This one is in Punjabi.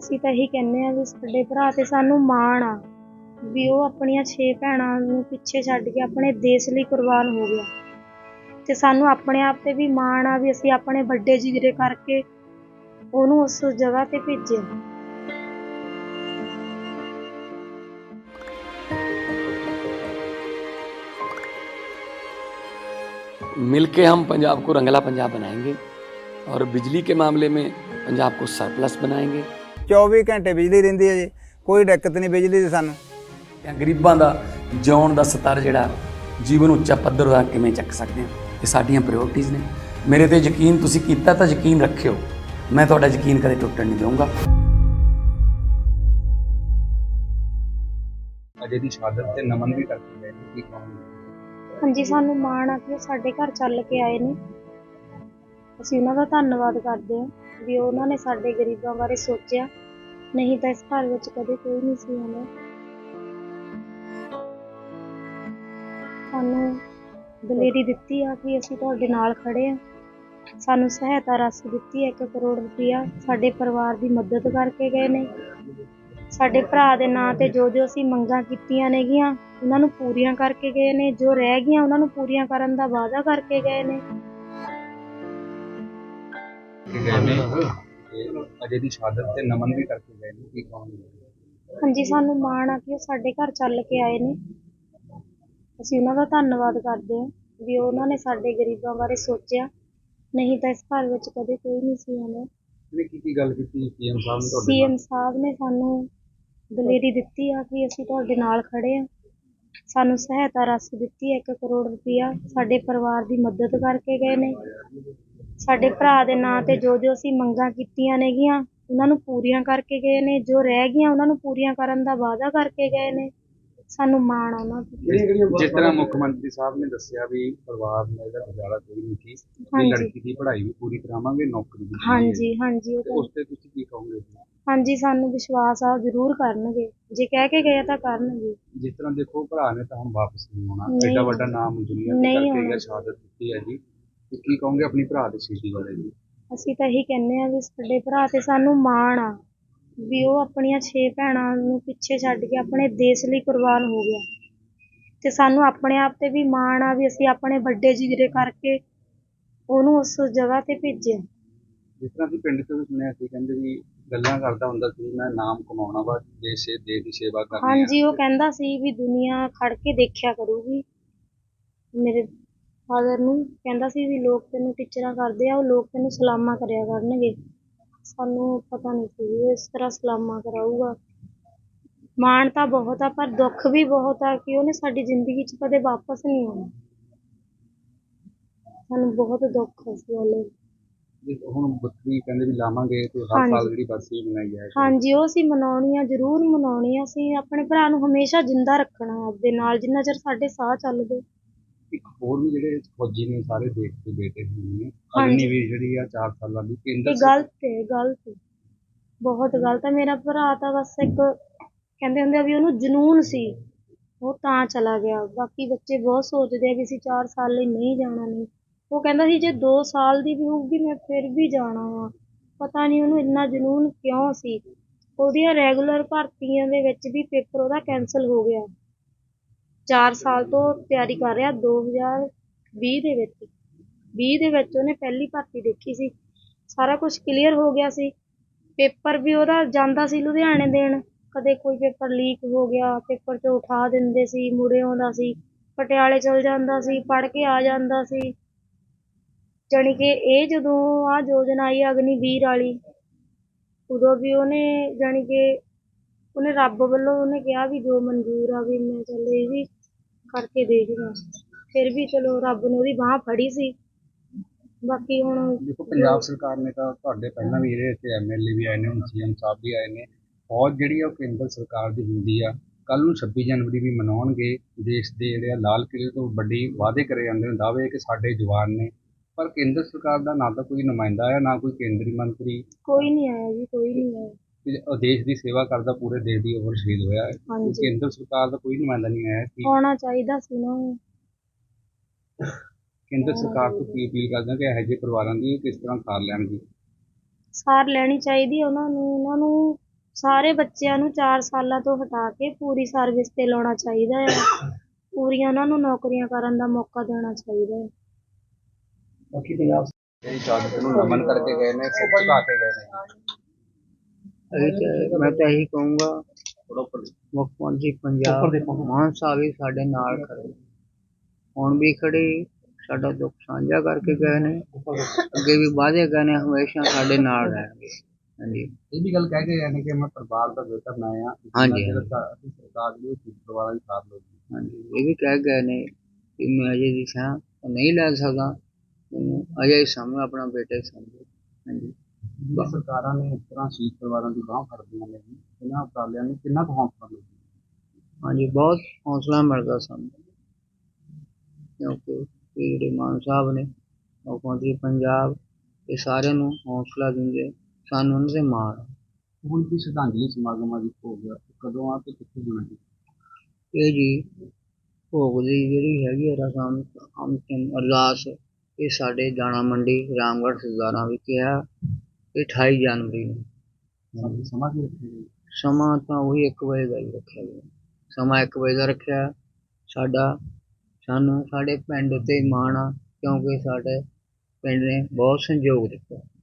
ਅਸੀਂ ਤਾਂ ਇਹੀ ਕਹਿੰਦੇ ਆ ਵੀ ਸਾਡੇ ਭਰਾ ਤੇ ਸਾਨੂੰ ਮਾਣ ਆ ਵੀ ਉਹ ਆਪਣੀਆਂ 6 ਭੈਣਾਂ ਨੂੰ ਪਿੱਛੇ ਛੱਡ ਕੇ ਆਪਣੇ ਦੇਸ਼ ਲਈ ਕੁਰਬਾਨ ਹੋ ਗਿਆ ਤੇ ਸਾਨੂੰ ਆਪਣੇ ਆਪ ਤੇ ਵੀ ਮਾਣ ਆ ਵੀ ਅਸੀਂ ਆਪਣੇ ਵੱਡੇ ਜਿਗਰੇ ਕਰਕੇ ਉਹਨੂੰ ਉਸ ਜਗ੍ਹਾ ਤੇ ਭੇਜਿਆ मिलके हम पंजाब को रंगला पंजाब बनाएंगे और बिजली के मामले में पंजाब को सरप्लस बनाएंगे 24 ਘੰਟੇ ਬਿਜਲੀ ਰਹਿੰਦੀ ਹੈ ਜੀ। ਕੋਈ ਦਿੱਕਤ ਨਹੀਂ ਬਿਜਲੀ ਦੀ ਸਾਨੂੰ। ਜਾਂ ਗਰੀਬਾਂ ਦਾ ਜਿਉਣ ਦਾ ਸਤਰ ਜਿਹੜਾ ਜੀਵਨ ਉੱਚਾ ਪੱਧਰ ਦਾ ਕਿਵੇਂ ਚੱਕ ਸਕਦੇ ਹਾਂ? ਇਹ ਸਾਡੀਆਂ ਪ੍ਰਾਇੋਰਟੀਆਂ ਨੇ। ਮੇਰੇ ਤੇ ਯਕੀਨ ਤੁਸੀਂ ਕੀਤਾ ਤਾਂ ਯਕੀਨ ਰੱਖਿਓ। ਮੈਂ ਤੁਹਾਡਾ ਯਕੀਨ ਕਦੇ ਟੁੱਟਣ ਨਹੀਂ ਦਊਂਗਾ। ਅਜੇ ਦੀ ਸ਼ਹਾਦਤ ਤੇ ਨਮਨ ਵੀ ਕਰਦੇ ਨੇ ਕੀ ਕਹਾਂਗੇ? ਹਾਂਜੀ ਸਾਨੂੰ ਮਾਣ ਆ ਕਿ ਉਹ ਸਾਡੇ ਘਰ ਚੱਲ ਕੇ ਆਏ ਨੇ। ਅਸੀਂ ਉਹਨਾਂ ਦਾ ਧੰਨਵਾਦ ਕਰਦੇ ਹਾਂ ਵੀ ਉਹਨਾਂ ਨੇ ਸਾਡੇ ਗਰੀਬਾਂ ਬਾਰੇ ਸੋਚਿਆ। ਨਹੀਂ ਤਾਂ ਇਸ ਘਰ ਵਿੱਚ ਕਦੇ ਕੋਈ ਨਹੀਂ ਸੀ ਆਉਂਦਾ। ਸਾਨੂੰ ਦਲੇਰੀ ਦਿੱਤੀ ਆ ਕਿ ਅਸੀਂ ਤੁਹਾਡੇ ਨਾਲ ਖੜੇ ਆ। ਸਾਨੂੰ ਸਹਾਇਤਾ ਰਾਸ਼ੀ ਦਿੱਤੀ ਹੈ 1 ਕਰੋੜ ਰੁਪਇਆ ਸਾਡੇ ਪਰਿਵਾਰ ਦੀ ਮਦਦ ਕਰਕੇ ਗਏ ਨੇ। ਸਾਡੇ ਭਰਾ ਦੇ ਨਾਂ ਤੇ ਜੋ ਜੋ ਅਸੀਂ ਮੰਗਾਂ ਕੀਤੀਆਂ ਨੇਗੀਆਂ, ਉਹਨਾਂ ਨੂੰ ਪੂਰੀਆਂ ਕਰਕੇ ਗਏ ਨੇ। ਜੋ ਰਹਿ ਗਈਆਂ, ਉਹਨਾਂ ਨੂੰ ਪੂਰੀਆਂ ਕਰਨ ਦਾ ਵਾਅਦਾ ਕਰਕੇ ਗਏ ਨੇ। ਅਜੇ ਦੀ ਸ਼ਹਾਦਤ ਤੇ ਨਮਨ ਵੀ ਕਰਕੇ ਗਏ ਨੇ ਕੀ ਕਹਾਂਗੇ? ਹਾਂਜੀ ਸਾਨੂੰ ਮਾਣ ਆ ਕਿ ਉਹ ਸਾਡੇ ਘਰ ਚੱਲ ਕੇ ਆਏ ਨੇ। ਅਸੀਂ ਉਹਨਾਂ ਦਾ ਧੰਨਵਾਦ ਕਰਦੇ ਹਾਂ ਵੀ ਉਹਨਾਂ ਨੇ ਸਾਡੇ ਗਰੀਬਾਂ ਬਾਰੇ ਸੋਚਿਆ। ਨਹੀਂ ਤਾਂ ਇਸ ਘਰ ਵਿੱਚ ਕਦੇ ਕੋਈ ਨਹੀਂ ਸੀ ਆਉਂਦਾ। ਇਹਨੇ ਕੀ ਕੀ ਗੱਲ ਕੀਤੀ? ਸੀਐਮ ਸਾਹਿਬ ਨੇ ਤੁਹਾਡੇ ਸੀਐਮ ਨਾਲ? ਸਾਹਿਬ ਨੇ ਸਾਨੂੰ ਦਲੇਰੀ ਦਿੱਤੀ ਆ ਕਿ ਅਸੀਂ ਤੁਹਾਡੇ ਨਾਲ ਖੜੇ ਆ ਸਾਨੂੰ ਸਹਾਇਤਾ ਰਾਸ਼ੀ ਦਿੱਤੀ ਹੈ 1 ਕਰੋੜ ਰੁਪਇਆ ਸਾਡੇ ਪਰਿਵਾਰ ਦੀ ਮਦਦ ਕਰਕੇ ਗਏ ਨੇ। ਸਾਡੇ ਭਰਾ ਦੇ ਨਾਂ ਤੇ ਜੋ ਜੋ ਅਸੀਂ ਮੰਗਾਂ ਕੀਤੀਆਂ ਨੇਗੀਆਂ ਉਹਨਾਂ ਨੂੰ ਪੂਰੀਆਂ ਕਰਕੇ ਗਏ ਨੇ। ਜੋ ਰਹਿ ਗਈਆਂ ਉਹਨਾਂ ਨੂੰ ਪੂਰੀਆਂ ਕਰਨ ਦਾ ਵਾਅਦਾ ਕਰਕੇ ਗਏ ਨੇ। ਸਾਨੂੰ ਮਾਣ ਆ ਉਹਨਾਂ ਤੇ ਜਿਸ ਤਰ੍ਹਾਂ ਮੁੱਖ ਮੰਤਰੀ ਸਾਹਿਬ ਨੇ ਦੱਸਿਆ ਵੀ ਪਰਿਵਾਰ ਨਾਲ ਇਹਦਾ ਗੁਜ਼ਾਰਾ ਕੋਈ ਨਹੀਂ ਸੀ ਵੀ ਹਾਂਜੀ। ਲੜਕੀ ਦੀ ਪੜ੍ਹਾਈ ਵੀ ਪੂਰੀ ਕਰਾਵਾਂਗੇ ਨੌਕਰੀ ਵੀ ਦੇਵਾਂਗੇ। ਹਾਂਜੀ ਹਾਂਜੀ ਉਹ ਤੇ ਤਾਂ ਉਸ ਤੇ ਤੁਸੀਂ ਕੀ ਕਹੋਗੇ ਹਾਂਜੀ ਸਾਨੂੰ ਵਿਸ਼ਵਾਸ ਆ ਉਹ ਜ਼ਰੂਰ ਕਰਨਗੇ। ਜੇ ਕਹਿ ਕੇ ਗਏ ਆ ਤਾਂ ਕਰਨਗੇ। ਜਿਸ ਤਰ੍ਹਾਂ ਦੇਖੋ ਭਰਾ ਨੇ ਤਾਂ ਹੁਣ ਵਾਪਸ ਨਹੀਂ ਆਉਣਾ। ਨਹੀਂ ਐਡਾ ਵੱਡਾ ਨਾਮ ਦੁਨੀਆ ਤੇ ਨਹੀਂ ਕਰਕੇ ਆਉਣਾ। ਗਿਆ ਸ਼ਹਾਦਤ ਦਿੱਤੀ ਹੈ ਜੀ। ਤੇ ਕੀ ਕਹੋਗੇ ਆਪਣੀ ਭਰਾ ਦੀ ਸ਼ਹੀਦੀ ਬਾਰੇ ਜੀ ਅਸੀਂ ਤਾਂ ਇਹੀ ਕਹਿੰਦੇ ਆ ਵੀ ਸਾਡੇ ਭਰਾ ਤੇ ਸਾਨੂੰ ਮਾਣ ਆ ਵੀ ਉਹ ਆਪਣੀਆਂ 6 ਭੈਣਾਂ ਨੂੰ ਪਿੱਛੇ ਛੱਡ ਕੇ ਆਪਣੇ ਦੇਸ਼ ਲਈ ਕੁਰਬਾਨ ਹੋ ਗਿਆ। ਤੇ ਸਾਨੂੰ ਆਪਣੇ ਆਪ ਤੇ ਵੀ ਮਾਣ ਆ ਵੀ ਅਸੀਂ ਆਪਣੇ ਵੱਡੇ ਜਿਗਰੇ ਕਰਕੇ ਉਹਨੂੰ ਉਸ ਜਗ੍ਹਾ ਤੇ ਭੇਜਿਆ। ਜਿਸ ਤਰ੍ਹਾਂ ਅਸੀਂ ਪਿੰਡ ਤੋਂ ਵੀ ਸੁਣਿਆ ਸੀ ਕਹਿੰਦੇ ਵੀ ਗੱਲਾਂ ਕਰਦਾ ਹੁੰਦਾ ਸੀ ਮੈਂ ਨਾਮ ਕਮਾਉਣਾ ਵਾ ਦੇਸ਼ ਦੇਸ਼ ਦੀ ਸੇਵਾ ਕਰਨੀ ਆ। ਹਾਂਜੀ ਉਹ ਕਹਿੰਦਾ ਸੀ ਵੀ ਦੁਨੀਆ ਖੜ ਕੇ ਦੇਖਿਆ ਕਰੂਗੀ ਮੇਰੇ ਫਾਦਰ ਨੂੰ ਕਹਿੰਦਾ ਸੀ ਵੀ ਲੋਕ ਤੈਨੂੰ ਟੀਚਰਾਂ ਕਰਦੇ ਆ ਉਹ ਲੋਕ ਤੈਨੂੰ ਸਲਾਮਾਂ ਕਰਿਆ ਕਰਨਗੇ। ਸਾਨੂੰ ਪਤਾ ਨਹੀਂ ਸੀ ਵੀ ਉਹ ਇਸ ਤਰ੍ਹਾਂ ਸਲਾਮਾਂ ਕਰਾਊਗਾ। ਮਾਣ ਤਾਂ ਬਹੁਤ ਆ ਪਰ ਦੁੱਖ ਵੀ ਬਹੁਤ ਆ ਕਿ ਉਹਨੇ ਸਾਡੀ ਜ਼ਿੰਦਗੀ 'ਚ ਕਦੇ ਵਾਪਸ ਨਹੀਂ ਆਉਣਾ। ਸਾਨੂੰ ਬਹੁਤ ਦੁੱਖ ਆ ਇਸ ਗੱਲ ਵੀ ਹੁਣ ਬੱਕਰੀ ਕਹਿੰਦੇ ਵੀ ਲਾਵਾਂਗੇ ਤੇ ਹਰ ਹਾਂਜੀ। ਸਾਲ ਜਿਹੜੀ ਬਰਸੀ ਮਨਾਈ ਜਾਏ। ਹਾਂਜੀ ਉਹ ਅਸੀਂ ਮਨਾਉਣੀ ਆ ਜ਼ਰੂਰ ਮਨਾਉਣੀ ਆ ਅਸੀਂ ਆਪਣੇ ਭਰਾ ਨੂੰ ਹਮੇਸ਼ਾ ਜਿੰਦਾ ਰੱਖਣਾ ਆਪਦੇ ਨਾਲ ਜਿੰਨਾ ਚਿਰ ਸਾਡੇ ਸਾਹ ਚੱਲਦੇ। ਇੱਕ ਹੋਰ ਵੀ ਜਿਹੜੇ ਫੌਜੀ ਨੇ ਸਾਰੇ ਦੇਸ਼ ਦੇ ਬੇਟੇ ਹੁੰਦੇ ਨੇ ਹਾਂਜੀ। ਅਗਨੀਵੀਰ ਜਿਹੜੀ ਆ 4 ਸਾਲਾਂ ਦੀ ਕੇਂਦਰ ਇਹ ਗਲਤ ਹੈ ਗਲਤ ਹੈ। ਬਹੁਤ ਗਲਤ ਹੈ। ਮੇਰਾ ਭਰਾ ਤਾਂ ਬਸ ਇੱਕ ਕਹਿੰਦੇ ਹੁੰਦੇ ਆ ਵੀ ਉਹਨੂੰ ਜਨੂਨ ਸੀ। ਉਹ ਤਾਂ ਚਲਾ ਗਿਆ। ਬਾਕੀ ਬੱਚੇ ਬਹੁਤ ਸੋਚਦੇ ਆ ਵੀ ਅਸੀਂ 4 ਸਾਲ ਲਈ ਨਹੀਂ ਜਾਣਾ ਨਹੀਂ। ਉਹ ਕਹਿੰਦਾ ਸੀ ਜੇ 2 ਸਾਲ ਦੀ ਵੀ ਹੋਊਗੀ ਮੈਂ ਫਿਰ ਵੀ ਜਾਣਾ ਵਾ। ਪਤਾ ਨਹੀਂ ਉਹਨੂੰ ਇੰਨਾ ਜਨੂਨ ਕਿਉਂ ਸੀ। ਉਹਦੀਆਂ ਰੈਗੂਲਰ ਭਰਤੀਆਂ ਦੇ ਵਿੱਚ ਵੀ ਪੇਪਰ ਉਹਦਾ ਕੈਨਸਲ ਹੋ ਗਿਆ। ਚਾਰ ਸਾਲ ਤੋਂ ਤਿਆਰੀ ਕਰ ਰਿਹਾ 2020 ਦੇ ਵਿੱਚ। 20 ਦੇ ਵਿੱਚ ਉਹਨੇ ਪਹਿਲੀ ਭਰਤੀ ਦੇਖੀ ਸੀ। ਸਾਰਾ ਕੁਝ ਕਲੀਅਰ ਹੋ ਗਿਆ ਸੀ। ਪੇਪਰ ਵੀ ਉਹਦਾ ਜਾਂਦਾ ਸੀ ਲੁਧਿਆਣੇ ਦੇਣ। ਕਦੇ ਕੋਈ ਪੇਪਰ ਲੀਕ ਹੋ ਗਿਆ, ਪੇਪਰ ਚੋਂ ਉਠਾ ਦਿੰਦੇ ਸੀ, ਮੁੜੇ ਆਉਂਦਾ ਸੀ। ਪਟਿਆਲੇ ਚਲ ਜਾਂਦਾ ਸੀ, ਪੜ੍ਹ ਕੇ ਆ ਜਾਂਦਾ ਸੀ। ਜਾਣੀ ਕਿ ਇਹ ਜਦੋਂ ਆ ਯੋਜਨਾ ਆਈ ਅਗਨੀ ਵੀਰ ਵਾਲੀ, ਉਦੋਂ ਵੀ ਉਹਨੇ ਜਾਣੀ ਕਿ ਉਹਨੇ ਰੱਬ ਵੱਲੋਂ ਉਹਨੇ ਕਿਹਾ ਵੀ ਜੋ ਮਨਜ਼ੂਰ ਆ ਵੀ ਮੈਂ ਚੱਲ ਇਹ ਵੀ ਕਰਕੇ ਦੇਖਦਾ ਫਿਰ ਵੀ ਚਲੋ ਰੱਬ ਨੇ ਉਹਦੀ ਬਾਹ ਫੜੀ ਸੀ। ਬਾਕੀ ਹੁਣ ਦੇਖੋ ਪੰਜਾਬ ਸਰਕਾਰ ਨੇ ਤਾਂ ਤੁਹਾਡੇ ਪਹਿਲਾਂ ਵੀ ਜਿਹੜੇ ਇੱਥੇ ਐਮਐਲਏ ਵੀ ਆਏ ਨੇ ਹੁਣ ਸੀਐਮ ਸਾਹਿਬ ਵੀ ਆਏ ਨੇ। ਫੌਜ ਜਿਹੜੀ ਆ ਉਹ ਕੇਂਦਰ ਸਰਕਾਰ ਦੀ ਹੁੰਦੀ ਆ। ਕੱਲ ਨੂੰ 26 ਜਨਵਰੀ ਵੀ ਮਨਾਉਣਗੇ। ਦੇਸ਼ ਦੇ ਜਿਹੜੇ ਆ ਲਾਲ ਕਿਲੇ ਤੋਂ ਵੱਡੀ ਵਾਅਦੇ ਕਰੇ ਜਾਂਦੇ ਨੇ। ਦਾਅਵੇ ਕਿ ਸਾਡੇ ਜਵਾਨ ਨੇ। ਪਰ ਕੇਂਦਰ ਸਰਕਾਰ ਦਾ ਨਾ ਤਾਂ ਕੋਈ ਨੁਮਾਇੰਦਾ ਆਇਆ ਨਾ ਕੋਈ ਕੇਂਦਰੀ ਮੰਤਰੀ। ਕੋਈ ਨਹੀਂ ਆਇਆ ਜੀ ਕੋਈ ਨਹੀਂ ਆਇਆ। ਦੇਸ਼ ਦੀ ਸੇਵਾ ਕਰਦਾ ਪੂਰੇ ਦੇਸ਼ ਦੀ ਓਵਰ ਸ਼ਹੀਦ ਹੋਇਆ। ਹੈ ਹਾਂਜੀ। ਕੇਂਦਰ ਸਰਕਾਰ ਦਾ ਕੋਈ ਨੁਮਾਇੰਦਾ ਨਹੀਂ ਆਇਆ ਕਿ ਆਉਣਾ ਚਾਹੀਦਾ ਸੀ ਨਾ। ਕੇਂਦਰ ਸਰਕਾਰ ਤੋਂ ਕੀ ਅਪੀਲ ਕਰਦੇ ਹੋ ਕਿ ਇਹੋ ਜਿਹੇ ਪਰਿਵਾਰਾਂ ਦੀ ਕਿਸ ਤਰ੍ਹਾਂ ਸਾਰ ਲੈਣਗੇ? ਸਾਰ ਲੈਣੀ ਚਾਹੀਦੀ ਹੈ ਉਹਨਾਂ ਨੂੰ। ਉਹਨਾਂ ਨੂੰ ਸਾਰੇ ਬੱਚਿਆਂ ਨੂੰ 4 ਸਾਲਾਂ ਤੋਂ ਹਟਾ ਕੇ ਪੂਰੀ ਸਰਵਿਸ ਤੇ ਲਾਉਣਾ ਚਾਹੀਦਾ ਹੈ ਪੂਰੀਆਂ ਉਹਨਾਂ ਨੂੰ ਨੌਕਰੀਆਂ ਕਰਨ ਦਾ ਮੌਕਾ ਦੇਣਾ ਚਾਹੀਦਾ ਹੈ ਬਾਕੀ ਪੰਜਾਬ ਜਿਹੜੀ ਸ਼ਹਾਦਤ ਨੂੰ ਨਮਨ ਕਰਕੇ ਗਏ ਨੇ ਸਿਰ ਝੁਕਾ ਕੇ ਗਏ ਨੇ। ਅਸੀਂ ਤਾਂ- ਮੈਂ ਤਾਂ ਇਹੀ ਕਹੂੰਗਾ ਮੁੱਖ ਮੰਤਰੀ ਪੰਜਾਬ ਮਾਨ ਸਾਹਿਬ ਵੀ ਸਾਡੇ ਨਾਲ ਖੜੇ ਹੁਣ ਵੀ ਖੜੇ ਸਾਡਾ ਦੁੱਖ ਸਾਂਝਾ ਕਰਕੇ ਗਏ ਨੇ। ਅੱਗੇ ਵੀ ਵਾਅਦੇ ਗਏ ਨੇ ਹਮੇਸ਼ਾ ਸਾਡੇ ਨਾਲ ਰਹਿਣਗੇ। ਹਾਂਜੀ। ਇਹ ਵੀ ਗੱਲ ਕਹਿ ਕੇ ਗਏ ਨੇ ਕਿ ਮੈਂ ਪਰਿਵਾਰ ਦਾ ਬੇਟਾ ਬਣਾਇਆ ਹਾਂਜੀ, ਜਿਹੜਾ ਸਾ- ਅਸੀਂ ਸਰਕਾਰ ਲਈ ਉਸ ਪਰਿਵਾਰਾਂ ਦੀ ਸਾਥ ਲਊਗੀ ਹਾਂਜੀ ਇਹ ਵੀ ਕਹਿ ਗਏ ਨੇ ਕਿ ਮੈਂ ਅਜੇ ਦੀ ਸਾਂ ਨਹੀਂ ਲੈ ਸਕਦਾ। ਮੈਨੂੰ ਅਜੇ ਸਮਝ ਆਪਣਾ ਬੇਟਾ ਸਮਝੋ। ਹਾਂਜੀ। ਜੇ ਸਰਕਾਰਾਂ ਨੇ ਇਸ ਤਰ੍ਹਾਂ ਸ਼ਹੀਦ ਪਰਿਵਾਰਾਂ ਦੀ ਬਾਂਹ ਫੜਦੀਆਂ ਨੇ ਜੀ, ਇਹਨਾਂ ਉਪਰਾਲਿਆਂ ਨੂੰ ਕਿੰਨਾ ਕੁ ਹੌਸਲਾ ਮਿਲਦਾ ਹਾਂਜੀ ਬਹੁਤ ਹੌਸਲਾ ਮਿਲਦਾ ਸਾਨੂੰ। ਕਿਉਂਕਿ ਇਹ ਜਿਹੜੇ ਮਾਨ ਸਾਹਿਬ ਨੇ ਮੁੱਖ ਮੰਤਰੀ ਪੰਜਾਬ ਇਹ ਸਾਰਿਆਂ ਨੂੰ ਹੌਸਲਾ ਦਿੰਦੇ ਸਾਨੂੰ ਉਹਨਾਂ ਮਾਣ। ਆ। ਹੁਣ ਕੀ ਸ਼ਰਧਾਂਜਲੀ ਸਮਾਗਮਾਂ ਦੀ ਹੋ ਗਿਆ ਕਦੋਂ ਆ ਤੇ ਕਿੱਥੇ ਹੋਣਾ ਜੀ? ਇਹ ਜੀ ਭੋਗ ਦੀ ਜਿਹੜੀ ਹੈਗੀ ਆ ਰਸਮ ਅੰਤਿਮ ਅਰਦਾਸ ਇਹ ਸਾਡੇ ਦਾਣਾ ਮੰਡੀ ਰਾਮਗੜ੍ਹ ਸਰਦਾਰਾਂ ਵਿਖੇ ਆ। ਇਹ 28 ਜਨਵਰੀ ਨੂੰ। ਸਮਾਂ- ਕੀ ਰੱਖਿਆ ਸਮਾਂ ਤਾਂ ਉਹੀ 1 ਵਜੇ ਦਾ ਹੀ ਰੱਖਿਆ ਗਿਆ। ਸਮਾਂ 1 ਵਜੇ ਦਾ ਰੱਖਿਆ। ਸਾਡਾ ਸਾਨੂੰ ਸਾਡੇ ਪਿੰਡ ਤੇ ਮਾਣ ਆ ਕਿਉਂਕਿ ਸਾਡੇ ਪਿੰਡ ਨੇ ਬਹੁਤ ਸਹਿਯੋਗ ਦਿੱਤਾ।